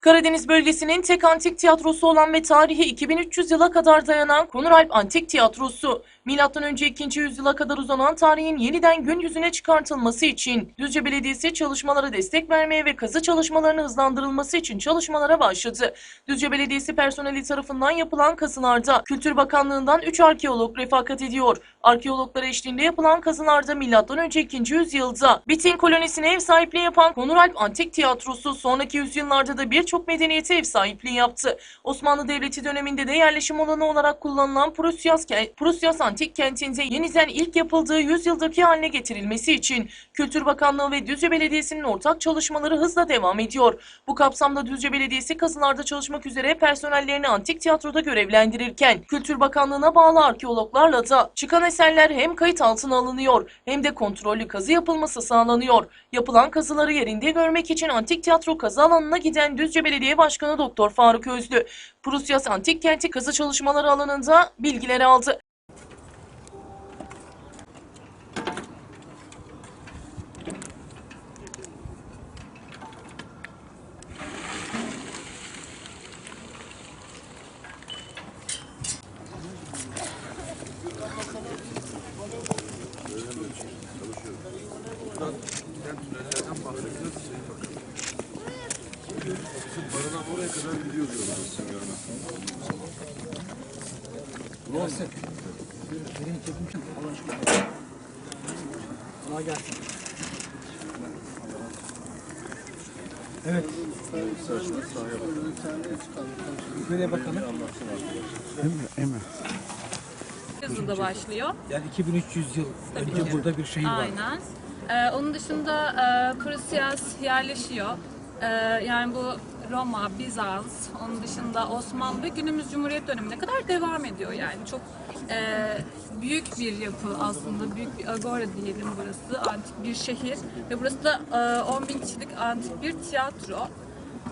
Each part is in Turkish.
Karadeniz bölgesinin tek antik tiyatrosu olan ve tarihi 2300 yıla kadar dayanan Konuralp Antik Tiyatrosu, M.Ö. 2. yüzyıla kadar uzanan tarihin yeniden gün yüzüne çıkartılması için Düzce Belediyesi çalışmalara destek vermeye ve kazı çalışmalarını hızlandırılması için çalışmalara başladı. Düzce Belediyesi personeli tarafından yapılan kazılarda Kültür Bakanlığı'ndan 3 arkeolog refakat ediyor. Arkeologlar eşliğinde yapılan kazılarda M.Ö. 2. yüzyılda Bitin kolonisine ev sahipliği yapan Konuralp Antik Tiyatrosu sonraki yüzyıllarda da birçok medeniyete ev sahipliği yaptı. Osmanlı Devleti döneminde de yerleşim alanı olarak kullanılan Prusyas, Prusyas Antik Kenti'nde yeniden ilk yapıldığı yüzyıldaki haline getirilmesi için Kültür Bakanlığı ve Düzce Belediyesi'nin ortak çalışmaları hızla devam ediyor. Bu kapsamda Düzce Belediyesi kazılarda çalışmak üzere personellerini antik tiyatroda görevlendirirken Kültür Bakanlığı'na bağlı arkeologlarla da çıkan eserler hem kayıt altına alınıyor hem de kontrollü kazı yapılması sağlanıyor. Yapılan kazıları yerinde görmek için antik tiyatro kazı alanına giden Düzce Belediye Başkanı Doktor Faruk Özlü, Prusyas Antik Kenti kazı çalışmaları alanında bilgiler aldı. Kolay gelsin. Evet. Böyle bakalım. Yazıda başlıyor. Yani 2300 yıl Tabii önce ki. burada bir şehir var. Aynen. Ee, onun dışında e, Prusyas yerleşiyor. Ee, yani bu Roma, Bizans, onun dışında Osmanlı ve günümüz Cumhuriyet dönemine kadar devam ediyor yani. Çok e, büyük bir yapı aslında, büyük bir agora diyelim burası, antik bir şehir. Ve burası da e, 10 bin kişilik antik bir tiyatro.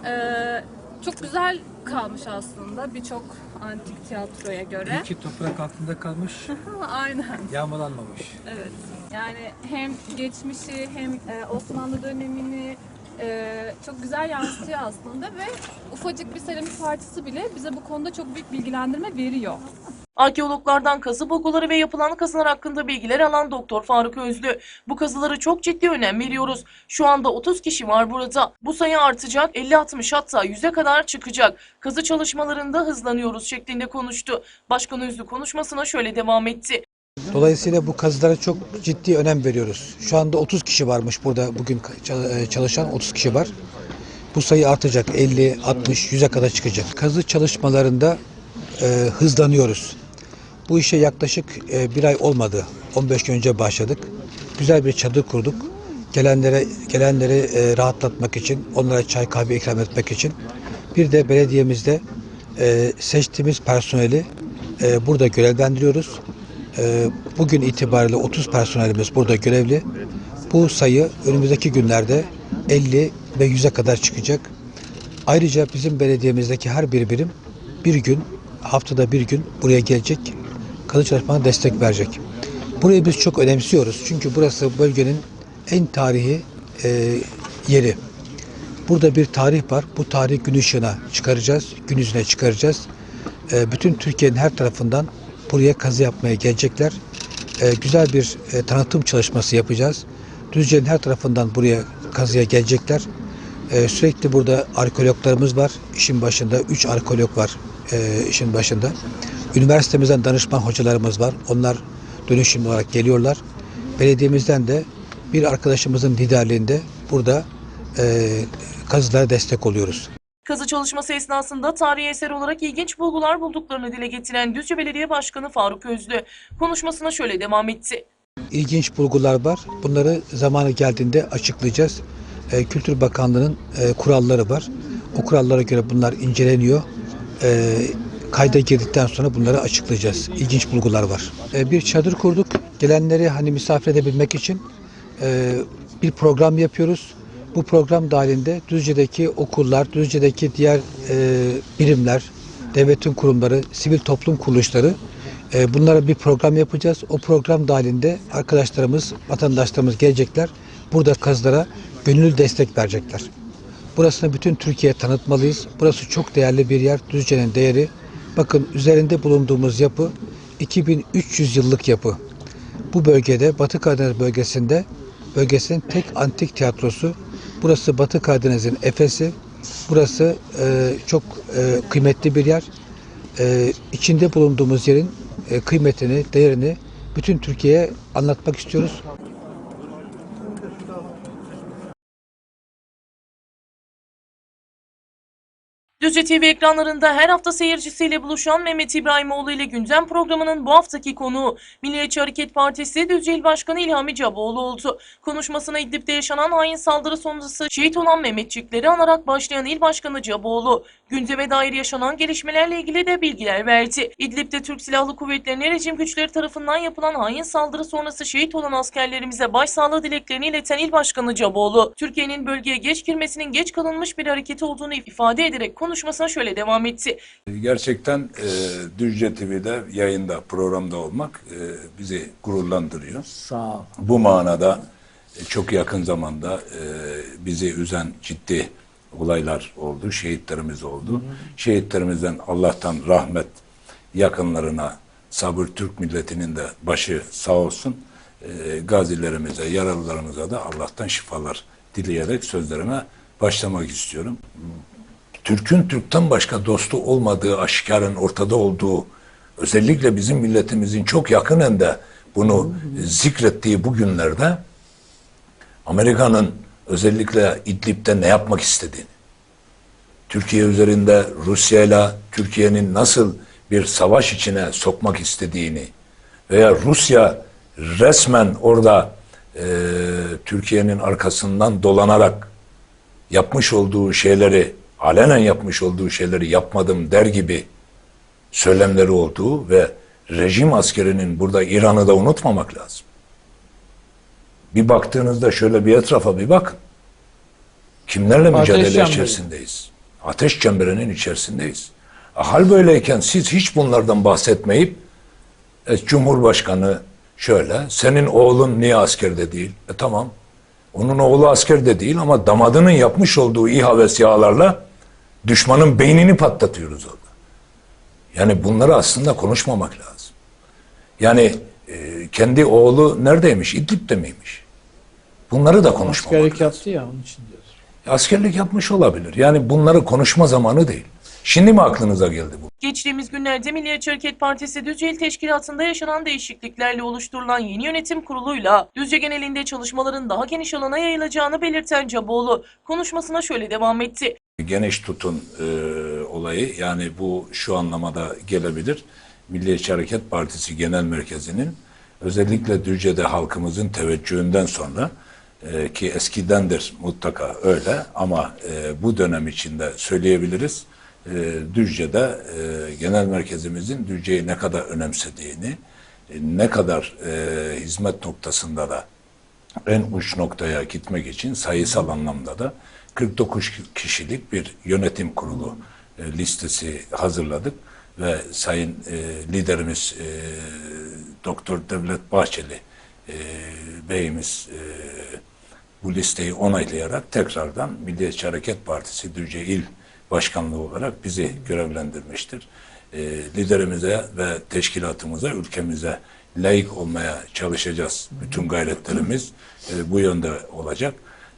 Ee, çok güzel kalmış aslında birçok antik tiyatroya göre. İyi ki toprak altında kalmış, Aynen. yağmalanmamış. Evet. Yani hem geçmişi hem e, Osmanlı dönemini e, çok güzel yansıtıyor aslında ve ufacık bir seramik parçası bile bize bu konuda çok büyük bilgilendirme veriyor. Arkeologlardan kazı bulguları ve yapılan kazılar hakkında bilgiler alan Doktor Faruk Özlü. Bu kazılara çok ciddi önem veriyoruz. Şu anda 30 kişi var burada. Bu sayı artacak, 50-60 hatta 100'e kadar çıkacak. Kazı çalışmalarında hızlanıyoruz şeklinde konuştu. Başkan Özlü konuşmasına şöyle devam etti. Dolayısıyla bu kazılara çok ciddi önem veriyoruz. Şu anda 30 kişi varmış burada bugün e, çalışan 30 kişi var. Bu sayı artacak 50, 60, 100'e kadar çıkacak. Kazı çalışmalarında e, hızlanıyoruz. Bu işe yaklaşık e, bir ay olmadı. 15 gün önce başladık. Güzel bir çadır kurduk. Gelenlere gelenleri e, rahatlatmak için, onlara çay kahve ikram etmek için. Bir de belediyemizde e, seçtiğimiz personeli e, burada görevlendiriyoruz. Ee, Bugün itibariyle 30 personelimiz burada görevli. Bu sayı önümüzdeki günlerde 50 ve 100'e kadar çıkacak. Ayrıca bizim belediyemizdeki her bir birim bir gün, haftada bir gün buraya gelecek, kazı çalışmalarına destek verecek. Burayı biz çok önemsiyoruz. Çünkü burası bölgenin en tarihi e, yeri. Burada bir tarih var. Bu tarih gün ışığına çıkaracağız, gün yüzüne çıkaracağız. E, bütün Türkiye'nin her tarafından buraya kazı yapmaya gelecekler. E, güzel bir e, tanıtım çalışması yapacağız. Düzce'nin her tarafından buraya kazıya gelecekler. E, sürekli burada arkeologlarımız var. İşin başında üç arkeolog var e, işin başında. Üniversitemizden danışman hocalarımız var. Onlar dönüşümlü olarak geliyorlar. Belediyemizden de bir arkadaşımızın liderliğinde burada e, kazılara destek oluyoruz. Kazı çalışması esnasında tarihi eser olarak ilginç bulgular bulduklarını dile getiren Düzce Belediye Başkanı Faruk Özlü konuşmasına şöyle devam etti. ilginç bulgular var. Bunları zamanı geldiğinde açıklayacağız. Ee, Kültür Bakanlığı'nın e, kuralları var. O kurallara göre bunlar inceleniyor. Ee, kayda girdikten sonra bunları açıklayacağız. İlginç bulgular var. Ee, bir çadır kurduk. Gelenleri hani misafir edebilmek için e, bir program yapıyoruz. Bu program dahilinde Düzce'deki okullar, Düzce'deki diğer e, birimler, devletin kurumları, sivil toplum kuruluşları e, bunlara bir program yapacağız. O program dahilinde arkadaşlarımız, vatandaşlarımız gelecekler. Burada kazılara gönüllü destek verecekler. Burasını bütün Türkiye'ye tanıtmalıyız. Burası çok değerli bir yer. Düzce'nin değeri. Bakın üzerinde bulunduğumuz yapı 2300 yıllık yapı. Bu bölgede Batı Karadeniz bölgesinde bölgesinin tek antik tiyatrosu. Burası Batı Karadeniz'in Efes'i. Burası e, çok e, kıymetli bir yer. E, içinde bulunduğumuz yerin e, kıymetini, değerini bütün Türkiye'ye anlatmak istiyoruz. Düzce TV ekranlarında her hafta seyircisiyle buluşan Mehmet İbrahimoğlu ile gündem programının bu haftaki konuğu Milliyetçi Hareket Partisi Düzce İl Başkanı İlhami Caboğlu oldu. Konuşmasına İdlib'de yaşanan hain saldırı sonrası şehit olan Mehmetçikleri anarak başlayan İl Başkanı Caboğlu, gündeme dair yaşanan gelişmelerle ilgili de bilgiler verdi. İdlib'de Türk Silahlı Kuvvetleri'ne rejim güçleri tarafından yapılan hain saldırı sonrası şehit olan askerlerimize başsağlığı dileklerini ileten İl Başkanı Caboğlu, Türkiye'nin bölgeye geç girmesinin geç kalınmış bir hareketi olduğunu ifade ederek konuşmasına şöyle devam etti. Gerçekten e, Düzce TV'de yayında, programda olmak e, bizi gururlandırıyor. Sağ ol. Bu manada e, çok yakın zamanda e, bizi üzen ciddi olaylar oldu, şehitlerimiz oldu. Şehitlerimizden Allah'tan rahmet, yakınlarına sabır Türk milletinin de başı sağ olsun. E, gazilerimize, yaralılarımıza da Allah'tan şifalar dileyerek sözlerime başlamak istiyorum. Türk'ün Türk'ten başka dostu olmadığı aşikarın ortada olduğu özellikle bizim milletimizin çok yakının da bunu zikrettiği bu günlerde Amerika'nın özellikle İdlib'de ne yapmak istediğini, Türkiye üzerinde Rusya'yla Türkiye'nin nasıl bir savaş içine sokmak istediğini veya Rusya resmen orada e, Türkiye'nin arkasından dolanarak yapmış olduğu şeyleri, alenen yapmış olduğu şeyleri yapmadım der gibi söylemleri olduğu ve rejim askerinin burada İran'ı da unutmamak lazım. Bir baktığınızda şöyle bir etrafa bir bakın. Kimlerle Ateş mücadele çemberi. içerisindeyiz? Ateş çemberinin içerisindeyiz. E, Hal böyleyken siz hiç bunlardan bahsetmeyip e, Cumhurbaşkanı şöyle, senin oğlun niye askerde değil? E tamam, onun oğlu askerde değil ama damadının yapmış olduğu İHA ve SİHA'larla düşmanın beynini patlatıyoruz orada. Yani bunları aslında konuşmamak lazım. Yani e, kendi oğlu neredeymiş? İdlib'de miymiş? Bunları da konuşmamak Askerlik lazım. yaptı ya onun için diyoruz. Askerlik yapmış olabilir. Yani bunları konuşma zamanı değil. Şimdi mi aklınıza geldi bu? Geçtiğimiz günlerde Milliyetçi Hareket Partisi Düzce İl Teşkilatı'nda yaşanan değişikliklerle oluşturulan yeni yönetim kuruluyla Düzce genelinde çalışmaların daha geniş alana yayılacağını belirten Caboğlu konuşmasına şöyle devam etti. Geniş tutun e, olayı yani bu şu anlamada gelebilir. Milliyetçi Hareket Partisi Genel Merkezi'nin özellikle Düzce'de halkımızın teveccühünden sonra e, ki eskidendir mutlaka öyle ama e, bu dönem içinde söyleyebiliriz. E, Düzce'de e, genel merkezimizin Düzce'yi ne kadar önemsediğini, e, ne kadar e, hizmet noktasında da en uç noktaya gitmek için sayısal anlamda da 49 kişilik bir yönetim kurulu e, listesi hazırladık ve sayın e, liderimiz e, Doktor Devlet Bahçeli e, beyimiz e, bu listeyi onaylayarak tekrardan Milliyetçi Hareket Partisi Düzce İl Başkanlığı olarak bizi görevlendirmiştir. E, liderimize ve teşkilatımıza, ülkemize layık olmaya çalışacağız. Bütün gayretlerimiz e, bu yönde olacak.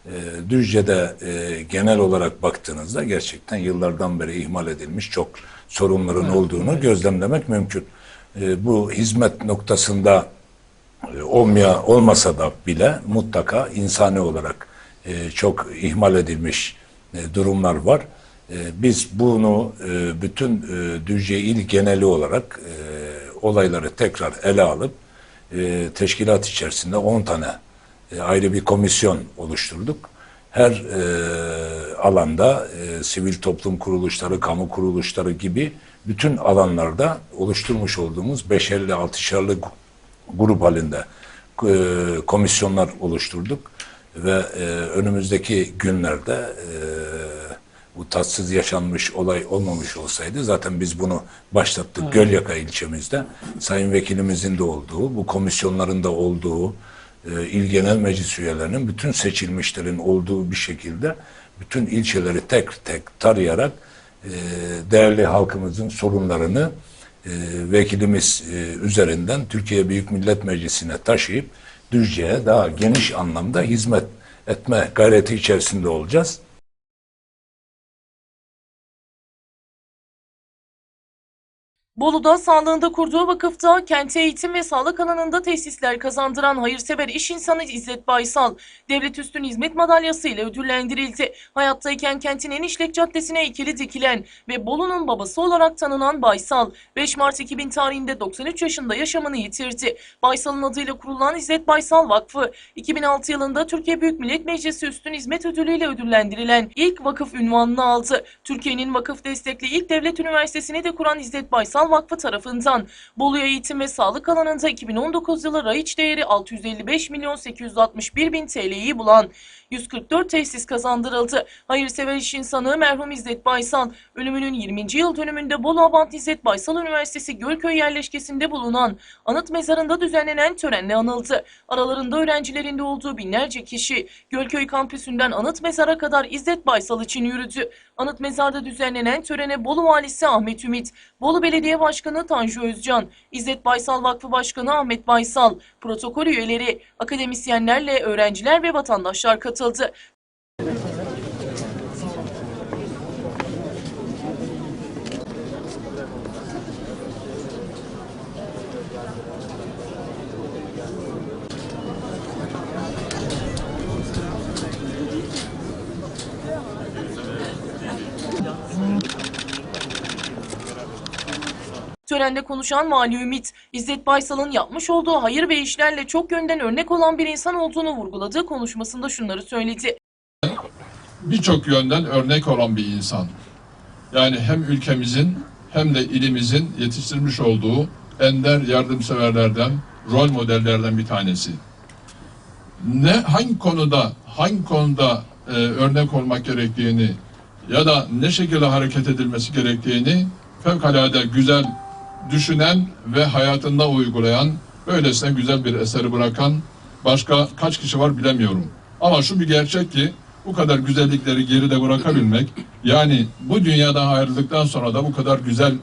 E, Düzce'de e, genel olarak baktığınızda gerçekten yıllardan beri ihmal edilmiş çok sorunların olduğunu gözlemlemek mümkün. E, bu hizmet noktasında e, olmaya olmasa da bile mutlaka insani olarak e, çok ihmal edilmiş e, durumlar var. E, biz bunu e, bütün e, Düzce il geneli olarak e, olayları tekrar ele alıp e, teşkilat içerisinde 10 tane e, ayrı bir komisyon oluşturduk. Her e, alanda e, sivil toplum kuruluşları, kamu kuruluşları gibi bütün alanlarda oluşturmuş olduğumuz beşerli, altışarlı grup halinde e, komisyonlar oluşturduk ve e, önümüzdeki günlerde e, bu tatsız yaşanmış olay olmamış olsaydı zaten biz bunu başlattık Gölyaka ilçemizde. Sayın Vekilimizin de olduğu, bu komisyonların da olduğu, e, il genel meclis üyelerinin bütün seçilmişlerin olduğu bir şekilde bütün ilçeleri tek tek tarayarak e, değerli halkımızın sorunlarını e, vekilimiz e, üzerinden Türkiye Büyük Millet Meclisi'ne taşıyıp Düzce'ye daha geniş anlamda hizmet etme gayreti içerisinde olacağız. Bolu'da sağlığında kurduğu vakıfta kente eğitim ve sağlık alanında tesisler kazandıran hayırsever iş insanı İzzet Baysal, Devlet Üstün Hizmet Madalyası ile ödüllendirildi. Hayattayken kentin en işlek caddesine heykeli dikilen ve Bolu'nun babası olarak tanınan Baysal, 5 Mart 2000 tarihinde 93 yaşında yaşamını yitirdi. Baysal'ın adıyla kurulan İzzet Baysal Vakfı, 2006 yılında Türkiye Büyük Millet Meclisi Üstün Hizmet Ödülü ile ödüllendirilen ilk vakıf ünvanını aldı. Türkiye'nin vakıf destekli ilk devlet üniversitesini de kuran İzzet Baysal Vakfı tarafından Bolu'ya eğitim ve sağlık alanında 2019 yılı raiç değeri 655 milyon 861 bin TL'yi bulan 144 tesis kazandırıldı. Hayırsever iş insanı merhum İzzet Baysal, ölümünün 20. yıl dönümünde Bolu Abant İzzet Baysal Üniversitesi Gölköy yerleşkesinde bulunan anıt mezarında düzenlenen törenle anıldı. Aralarında öğrencilerin de olduğu binlerce kişi Gölköy kampüsünden anıt mezara kadar İzzet Baysal için yürüdü. Anıt mezarda düzenlenen törene Bolu Valisi Ahmet Ümit, Bolu Belediye Başkanı Tanju Özcan, İzzet Baysal Vakfı Başkanı Ahmet Baysal, protokol üyeleri, akademisyenlerle öğrenciler ve vatandaşlar katıldı. 走着。Törende konuşan Mali Ümit, İzzet Baysal'ın yapmış olduğu hayır ve işlerle çok yönden örnek olan bir insan olduğunu vurguladığı konuşmasında şunları söyledi. birçok yönden örnek olan bir insan. Yani hem ülkemizin hem de ilimizin yetiştirmiş olduğu ender yardımseverlerden, rol modellerden bir tanesi. Ne hangi konuda hangi konuda e, örnek olmak gerektiğini ya da ne şekilde hareket edilmesi gerektiğini fevkalade güzel düşünen ve hayatında uygulayan, böylesine güzel bir eseri bırakan başka kaç kişi var bilemiyorum. Ama şu bir gerçek ki bu kadar güzellikleri geride bırakabilmek, yani bu dünyadan ayrıldıktan sonra da bu kadar güzel,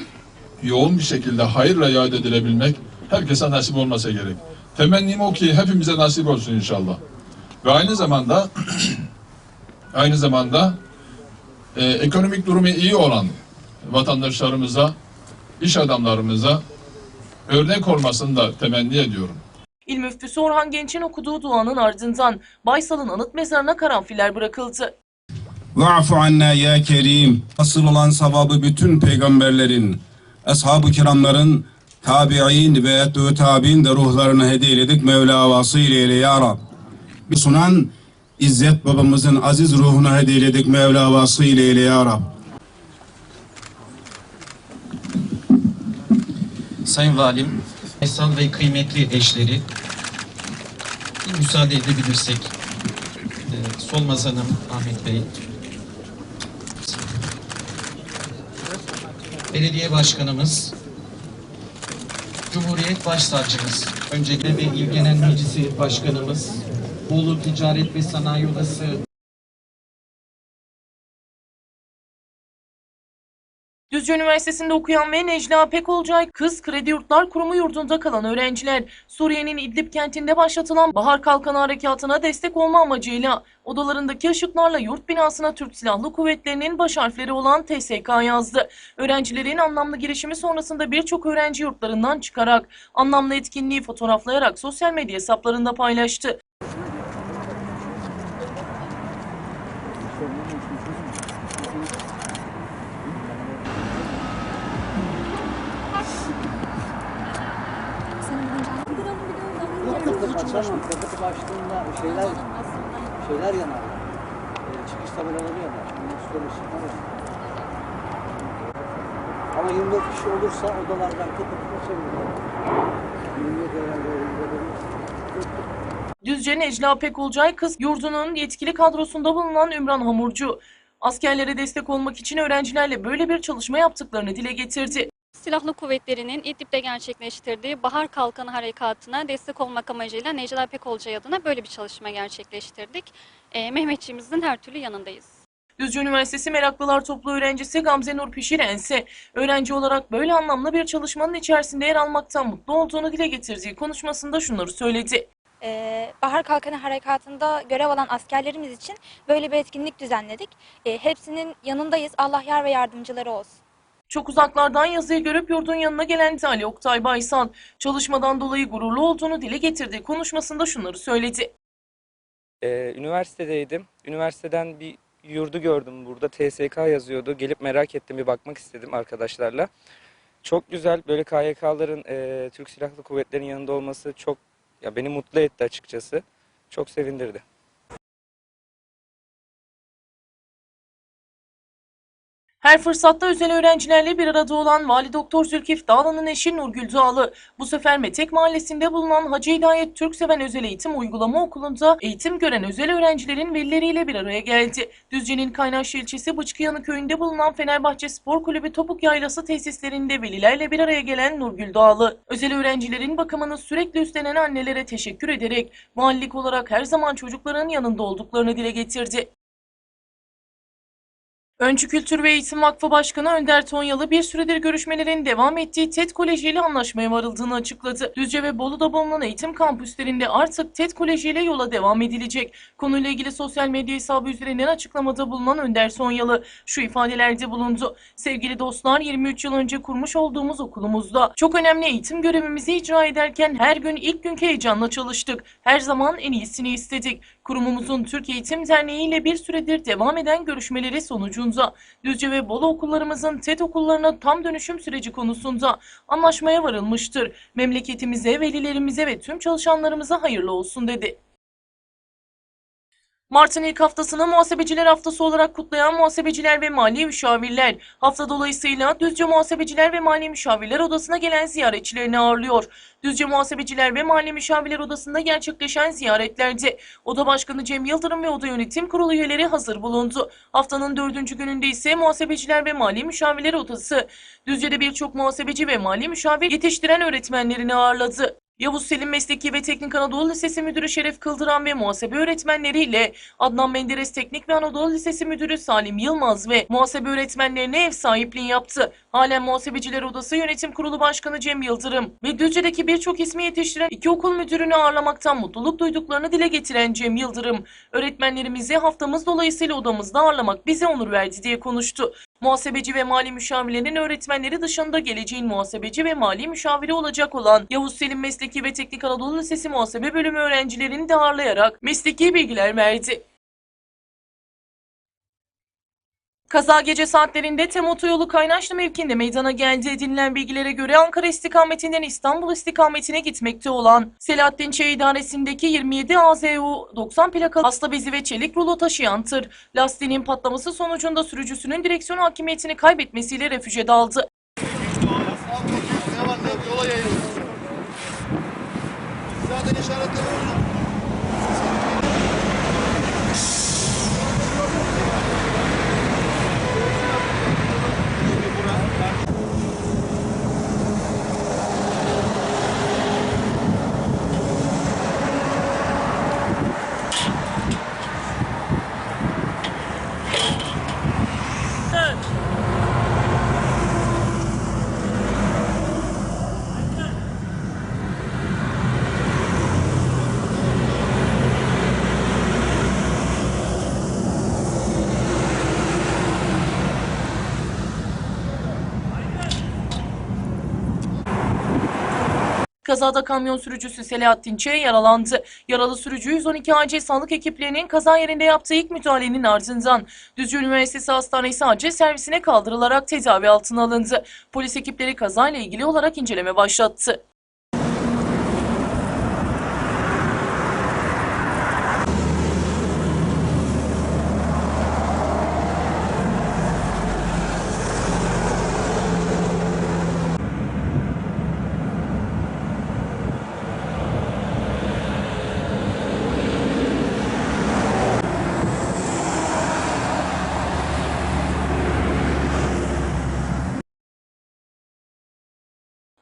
yoğun bir şekilde hayırla yad edilebilmek herkese nasip olmasa gerek. Temennim o ki hepimize nasip olsun inşallah. Ve aynı zamanda aynı zamanda e, ekonomik durumu iyi olan vatandaşlarımıza, iş adamlarımıza örnek olmasını da temenni ediyorum. İl müftüsü Orhan Genç'in okuduğu duanın ardından Baysal'ın anıt mezarına karanfiller bırakıldı. Va'fu anna ya kerim. Asıl olan savabı bütün peygamberlerin, ashab-ı kiramların, tabi'in ve etü tabi'in de ruhlarına hediyeledik Mevla vasıyla eyle ya Rab. Bir sunan İzzet babamızın aziz ruhuna hediyeledik Mevla vasıyla eyle ya Rab. Sayın Valim, Faysal ve kıymetli eşleri, müsaade edebilirsek, e, Solmaz Hanım, Ahmet Bey, Belediye Başkanımız, Cumhuriyet Başsavcımız, öncelikle ve İl Genel Meclisi Başkanımız, Bolu Ticaret ve Sanayi Odası Düzce Üniversitesi'nde okuyan ve Necla Pekolcay Kız Kredi Yurtlar Kurumu yurdunda kalan öğrenciler Suriye'nin İdlib kentinde başlatılan Bahar Kalkanı Harekatı'na destek olma amacıyla odalarındaki ışıklarla yurt binasına Türk Silahlı Kuvvetleri'nin baş harfleri olan TSK yazdı. Öğrencilerin anlamlı girişimi sonrasında birçok öğrenci yurtlarından çıkarak anlamlı etkinliği fotoğraflayarak sosyal medya hesaplarında paylaştı. Düzce Necla Pekolcay Kız Yurdu'nun yetkili kadrosunda bulunan Ümran Hamurcu, askerlere destek olmak için öğrencilerle böyle bir çalışma yaptıklarını dile getirdi. Silahlı Kuvvetleri'nin İdlib'de gerçekleştirdiği Bahar Kalkanı Harekatı'na destek olmak amacıyla Necla Pekolcay adına böyle bir çalışma gerçekleştirdik. Ee, Mehmetçiğimizin her türlü yanındayız. Düzce Üniversitesi Meraklılar Toplu öğrencisi Gamze Nur Pişiren ise öğrenci olarak böyle anlamlı bir çalışmanın içerisinde yer almaktan mutlu olduğunu dile getirdiği konuşmasında şunları söyledi. Ee, Bahar Kalkanı Harekatı'nda görev alan askerlerimiz için böyle bir etkinlik düzenledik. Ee, hepsinin yanındayız. Allah yar ve yardımcıları olsun. Çok uzaklardan yazıyı görüp yurdun yanına gelen Ali Oktay Baysal, çalışmadan dolayı gururlu olduğunu dile getirdiği konuşmasında şunları söyledi. Ee, üniversitedeydim. Üniversiteden bir yurdu gördüm burada. TSK yazıyordu. Gelip merak ettim bir bakmak istedim arkadaşlarla. Çok güzel böyle KYK'ların e, Türk Silahlı Kuvvetleri'nin yanında olması çok ya beni mutlu etti açıkçası. Çok sevindirdi. Her fırsatta özel öğrencilerle bir arada olan Vali Doktor Zülkif Dağlı'nın eşi Nurgül Dağlı, bu sefer Metek Mahallesi'nde bulunan Hacı Hidayet Türkseven Özel Eğitim Uygulama Okulu'nda eğitim gören özel öğrencilerin velileriyle bir araya geldi. Düzce'nin Kaynaşlı ilçesi Bıçkıyanı köyünde bulunan Fenerbahçe Spor Kulübü Topuk Yaylası tesislerinde velilerle bir araya gelen Nurgül Dağlı, özel öğrencilerin bakımını sürekli üstlenen annelere teşekkür ederek valilik olarak her zaman çocukların yanında olduklarını dile getirdi. Öncü Kültür ve Eğitim Vakfı Başkanı Önder Tonyalı bir süredir görüşmelerin devam ettiği TED Koleji ile anlaşmaya varıldığını açıkladı. Düzce ve Bolu'da bulunan eğitim kampüslerinde artık TED Koleji ile yola devam edilecek. Konuyla ilgili sosyal medya hesabı üzerinden açıklamada bulunan Önder Tonyalı şu ifadelerde bulundu. Sevgili dostlar 23 yıl önce kurmuş olduğumuz okulumuzda çok önemli eğitim görevimizi icra ederken her gün ilk günkü heyecanla çalıştık. Her zaman en iyisini istedik. Kurumumuzun Türk Eğitim Derneği ile bir süredir devam eden görüşmeleri sonucunda Düzce ve Bolu okullarımızın TED okullarına tam dönüşüm süreci konusunda anlaşmaya varılmıştır. Memleketimize, velilerimize ve tüm çalışanlarımıza hayırlı olsun dedi. Mart'ın ilk haftasını Muhasebeciler Haftası olarak kutlayan muhasebeciler ve mali müşavirler, hafta dolayısıyla Düzce Muhasebeciler ve Mali Müşavirler Odası'na gelen ziyaretçilerini ağırlıyor. Düzce Muhasebeciler ve Mali Müşavirler Odası'nda gerçekleşen ziyaretlerde Oda Başkanı Cem Yıldırım ve Oda Yönetim Kurulu üyeleri hazır bulundu. Haftanın dördüncü gününde ise Muhasebeciler ve Mali Müşavirler Odası, Düzce'de birçok muhasebeci ve mali müşavir yetiştiren öğretmenlerini ağırladı. Yavuz Selim Mesleki ve Teknik Anadolu Lisesi Müdürü Şeref Kıldıran ve muhasebe öğretmenleriyle Adnan Menderes Teknik ve Anadolu Lisesi Müdürü Salim Yılmaz ve muhasebe öğretmenlerine ev sahipliği yaptı. Halen Muhasebeciler Odası Yönetim Kurulu Başkanı Cem Yıldırım ve Düzce'deki birçok ismi yetiştiren iki okul müdürünü ağırlamaktan mutluluk duyduklarını dile getiren Cem Yıldırım, öğretmenlerimizi haftamız dolayısıyla odamızda ağırlamak bize onur verdi diye konuştu. Muhasebeci ve mali müşavirlerin öğretmenleri dışında geleceğin muhasebeci ve mali müşaviri olacak olan Yavuz Selim Mesleki ve Teknik Anadolu Lisesi Muhasebe Bölümü öğrencilerini de ağırlayarak mesleki bilgiler verdi. Kaza gece saatlerinde Tem Otoyolu Kaynaşlı mevkinde meydana geldi. Edinilen bilgilere göre Ankara istikametinden İstanbul istikametine gitmekte olan Selahattin Çay idaresindeki 27 AZU 90 plakalı hasta bezi ve çelik rulo taşıyan tır lastiğinin patlaması sonucunda sürücüsünün direksiyon hakimiyetini kaybetmesiyle refüje daldı. Zaten işaretleri Kazada kamyon sürücüsü Selahattin Ç. yaralandı. Yaralı sürücü 112 acil sağlık ekiplerinin kaza yerinde yaptığı ilk müdahalenin ardından Düzce Üniversitesi Hastanesi acil servisine kaldırılarak tedavi altına alındı. Polis ekipleri kazayla ilgili olarak inceleme başlattı.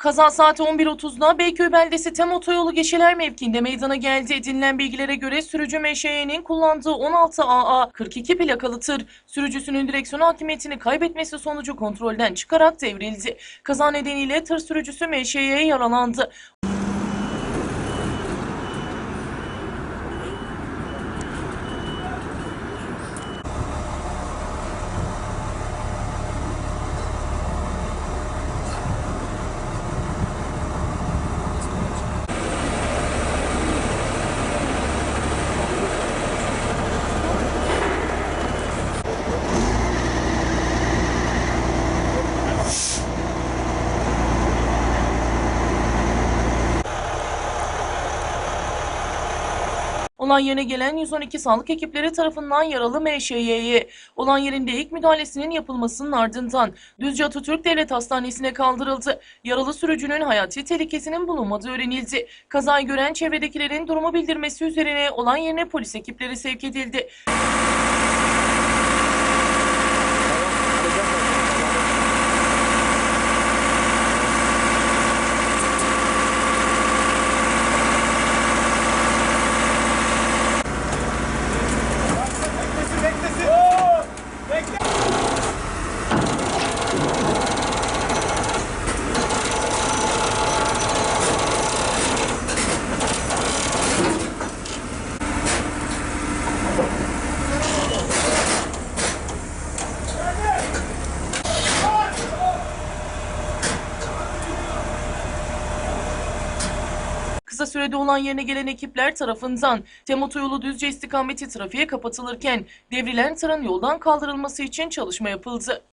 Kaza saati 11.30'da Beyköy beldesi Tem otoyolu geçiler mevkiinde meydana geldi. Edinilen bilgilere göre sürücü MŞY'nin kullandığı 16 AA 42 plakalı tır sürücüsünün direksiyon hakimiyetini kaybetmesi sonucu kontrolden çıkarak devrildi. Kaza nedeniyle tır sürücüsü MŞY'ye yaralandı. Olay yerine gelen 112 sağlık ekipleri tarafından yaralı MŞY'ye olan yerinde ilk müdahalesinin yapılmasının ardından Düzce Atatürk Devlet Hastanesi'ne kaldırıldı. Yaralı sürücünün hayati tehlikesinin bulunmadığı öğrenildi. Kazayı gören çevredekilerin durumu bildirmesi üzerine olan yerine polis ekipleri sevk edildi. Sürede olan yerine gelen ekipler tarafından Temotoyolu Düzce istikameti trafiğe kapatılırken devrilen tırın yoldan kaldırılması için çalışma yapıldı.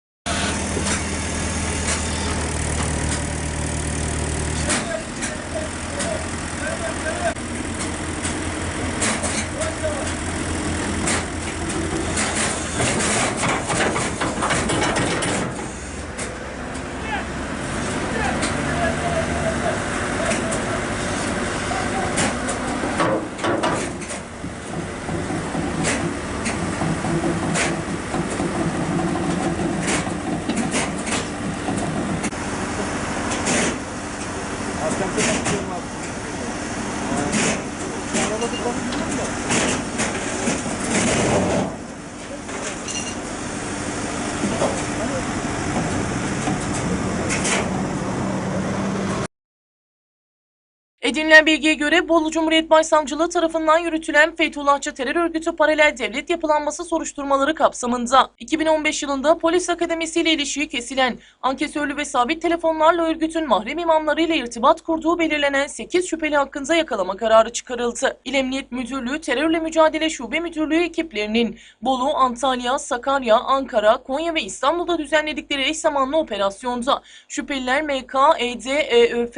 Edinilen bilgiye göre Bolu Cumhuriyet Başsavcılığı tarafından yürütülen Fethullahçı terör örgütü paralel devlet yapılanması soruşturmaları kapsamında 2015 yılında polis akademisiyle ilişiği kesilen ankesörlü ve sabit telefonlarla örgütün mahrem imamlarıyla irtibat kurduğu belirlenen 8 şüpheli hakkında yakalama kararı çıkarıldı. İl Emniyet Müdürlüğü Terörle Mücadele Şube Müdürlüğü ekiplerinin Bolu, Antalya, Sakarya, Ankara, Konya ve İstanbul'da düzenledikleri eş zamanlı operasyonda şüpheliler MK, ED, EÖF,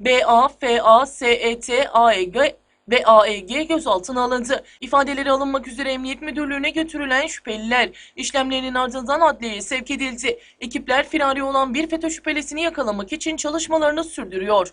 BA, FA, SET, AEG ve AEG gözaltına alındı. İfadeleri alınmak üzere Emniyet Müdürlüğü'ne götürülen şüpheliler işlemlerinin ardından adliyeye sevk edildi. Ekipler firari olan bir FETÖ şüphelisini yakalamak için çalışmalarını sürdürüyor.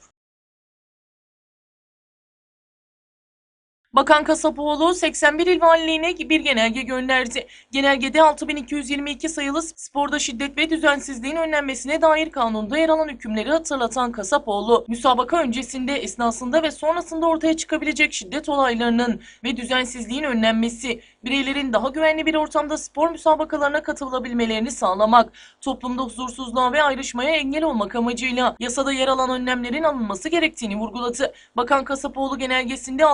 Bakan Kasapoğlu 81 il valiliğine bir genelge gönderdi. Genelgede 6222 sayılı sporda şiddet ve düzensizliğin önlenmesine dair kanunda yer alan hükümleri hatırlatan Kasapoğlu, müsabaka öncesinde, esnasında ve sonrasında ortaya çıkabilecek şiddet olaylarının ve düzensizliğin önlenmesi, bireylerin daha güvenli bir ortamda spor müsabakalarına katılabilmelerini sağlamak, toplumda huzursuzluğa ve ayrışmaya engel olmak amacıyla yasada yer alan önlemlerin alınması gerektiğini vurguladı. Bakan Kasapoğlu genelgesinde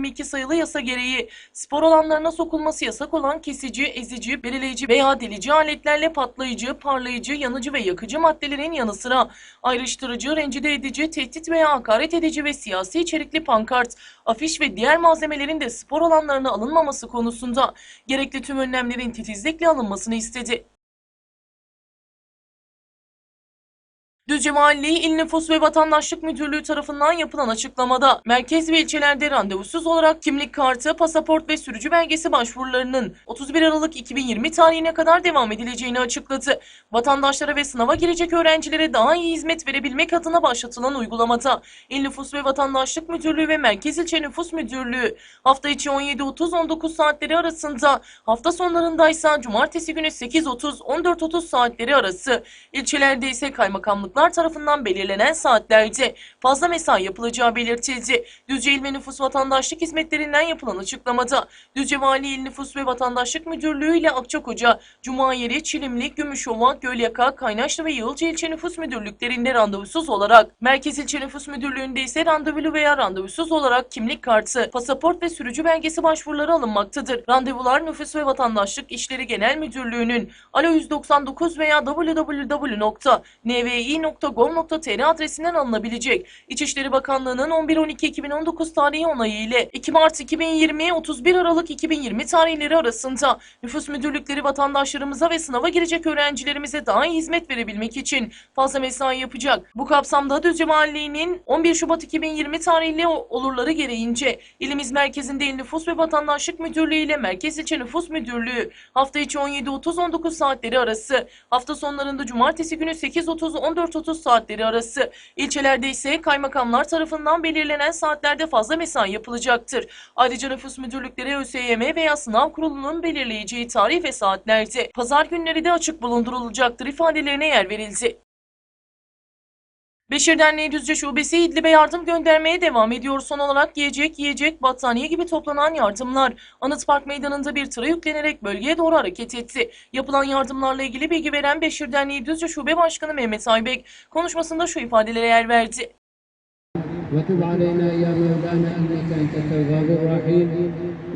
6222 sayılı yasa gereği spor alanlarına sokulması yasak olan kesici, ezici, belirleyici veya delici aletlerle patlayıcı, parlayıcı, yanıcı ve yakıcı maddelerin yanı sıra ayrıştırıcı, rencide edici, tehdit veya hakaret edici ve siyasi içerikli pankart, afiş ve diğer malzemelerin de spor alanlarına alınmaması konusunda gerekli tüm önlemlerin titizlikle alınmasını istedi. Düzce Valiliği İl Nüfus ve Vatandaşlık Müdürlüğü tarafından yapılan açıklamada merkez ve ilçelerde randevusuz olarak kimlik kartı, pasaport ve sürücü belgesi başvurularının 31 Aralık 2020 tarihine kadar devam edileceğini açıkladı. Vatandaşlara ve sınava girecek öğrencilere daha iyi hizmet verebilmek adına başlatılan uygulamada İl Nüfus ve Vatandaşlık Müdürlüğü ve Merkez İlçe Nüfus Müdürlüğü hafta içi 17.30-19 saatleri arasında, hafta sonlarında ise cumartesi günü 8.30-14.30 saatleri arası, ilçelerde ise kaymakamlıklar kaymakamlıklar tarafından belirlenen saatlerde fazla mesai yapılacağı belirtildi. Düzce İl ve Nüfus Vatandaşlık Hizmetlerinden yapılan açıklamada Düzce Vali İl Nüfus ve Vatandaşlık Müdürlüğü ile Akçakoca, Cumayeri, Çilimli, Gümüşova, Gölyaka, Kaynaşlı ve Yılca ilçe nüfus müdürlüklerinde randevusuz olarak, Merkez İlçe Nüfus Müdürlüğü'nde ise randevulu veya randevusuz olarak kimlik kartı, pasaport ve sürücü belgesi başvuruları alınmaktadır. Randevular Nüfus ve Vatandaşlık İşleri Genel Müdürlüğü'nün alo 199 veya www.nvi.gov.tr adresinden alınabilecek. İçişleri Bakanlığı'nın 11-12-2019 tarihi onayı ile 2 Mart 2020 31 Aralık 2020 tarihleri arasında nüfus müdürlükleri vatandaşlarımıza ve sınava girecek öğrencilerimize daha iyi hizmet verebilmek için fazla mesai yapacak. Bu kapsamda Düzce Valiliği'nin 11 Şubat 2020 tarihli olurları gereğince ilimiz merkezinde İl Nüfus ve Vatandaşlık Müdürlüğü ile Merkez İlçe Nüfus Müdürlüğü hafta içi 17.30-19 saatleri arası, hafta sonlarında cumartesi günü 8.30-14.30 saatleri arası, ilçelerde ise kaymakamlar tarafından belirlenen saatlerde fazla mesai yapılacaktır. Ayrıca nüfus müdürlükleri ÖSYM veya sınav kurulunun belirleyeceği tarih ve saatlerde pazar günleri de açık bulundurulacaktır ifadelerine yer verildi. Beşir Derneği Düzce Şubesi İdlib'e yardım göndermeye devam ediyor. Son olarak yiyecek, yiyecek, battaniye gibi toplanan yardımlar Anıt Park Meydanı'nda bir tıra yüklenerek bölgeye doğru hareket etti. Yapılan yardımlarla ilgili bilgi veren Beşir Derneği Düzce Şube Başkanı Mehmet Aybek konuşmasında şu ifadelere yer verdi. وتب علينا يا مولانا انك انت التواب الرحيم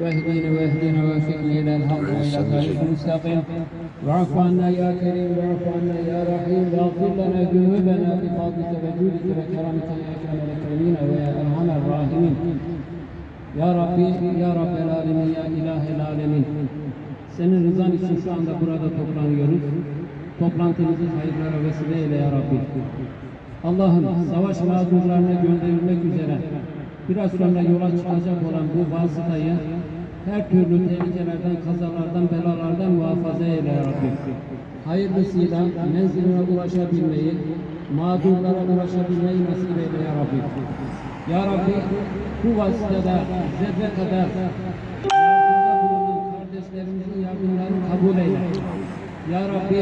واهدنا واهدنا وفقنا الى الحق والى طريق مستقيم واعف عنا يا كريم واعف عنا يا رحيم واغفر لنا ذنوبنا بفضلك وجودك وكرمك يا اكرم الاكرمين ويا ارحم الراحمين Ya Rabbi, Ya Rabbel Alemin, Ya İlahel Alemin. Senin rızan için şu anda burada toplanıyoruz. Toplantımızı hayırlara vesile eyle Ya Rabbi. Allah'ım savaş mağdurlarına gönderilmek üzere biraz sonra yola çıkacak olan bu vasıtayı her türlü tehlikelerden, kazalardan, belalardan muhafaza eyle ya Rabbi. Hayırlısıyla menziline ulaşabilmeyi, mağdurlara ulaşabilmeyi nasip eyle ya Rabbi. Ya Rabbi bu vasıtada zerre kadar bulunan kardeşlerimizin yardımlarını kabul eyle. Ya Rabbi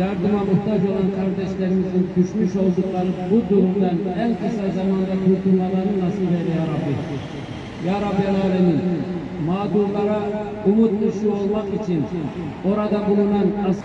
yardıma muhtaç olan kardeşlerimizin düşmüş oldukları bu durumdan en kısa zamanda kurtulmalarını nasip eyle ya Rabbi. Ya Rabbi Alemin, mağdurlara umut ışığı olmak için orada bulunan as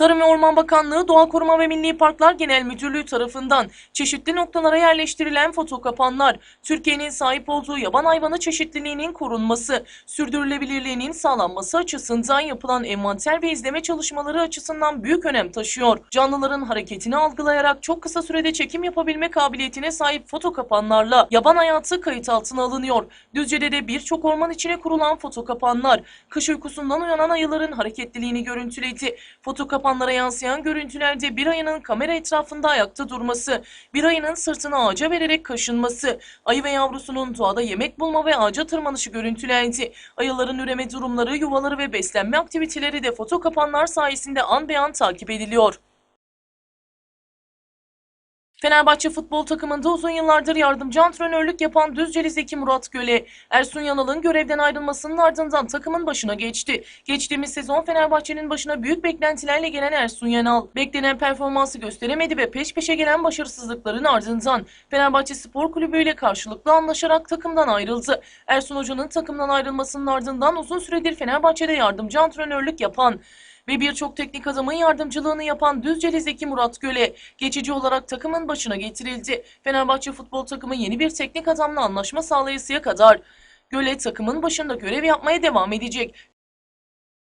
Tarım ve Orman Bakanlığı Doğa Koruma ve Milli Parklar Genel Müdürlüğü tarafından çeşitli noktalara yerleştirilen foto kapanlar, Türkiye'nin sahip olduğu yaban hayvanı çeşitliliğinin korunması, sürdürülebilirliğinin sağlanması açısından yapılan envanter ve izleme çalışmaları açısından büyük önem taşıyor. Canlıların hareketini algılayarak çok kısa sürede çekim yapabilme kabiliyetine sahip foto kapanlarla yaban hayatı kayıt altına alınıyor. Düzce'de de birçok orman içine kurulan foto kapanlar, kış uykusundan uyanan ayıların hareketliliğini görüntüledi. Foto kapanlara yansıyan görüntülerde bir ayının kamera etrafında ayakta durması, bir ayının sırtını ağaca vererek kaşınması, ayı ve yavrusunun doğada yemek bulma ve ağaca tırmanışı görüntülendi. Ayıların üreme durumları, yuvaları ve beslenme aktiviteleri de foto kapanlar sayesinde an be an takip ediliyor. Fenerbahçe futbol takımında uzun yıllardır yardımcı antrenörlük yapan Düzceli Zeki Murat Göle, Ersun Yanal'ın görevden ayrılmasının ardından takımın başına geçti. Geçtiğimiz sezon Fenerbahçe'nin başına büyük beklentilerle gelen Ersun Yanal, beklenen performansı gösteremedi ve peş peşe gelen başarısızlıkların ardından Fenerbahçe Spor Kulübü ile karşılıklı anlaşarak takımdan ayrıldı. Ersun Hoca'nın takımdan ayrılmasının ardından uzun süredir Fenerbahçe'de yardımcı antrenörlük yapan ve birçok teknik adamın yardımcılığını yapan Düzceli Zeki Murat Göle geçici olarak takımın başına getirildi. Fenerbahçe futbol takımı yeni bir teknik adamla anlaşma sağlayasıya kadar Göle takımın başında görev yapmaya devam edecek.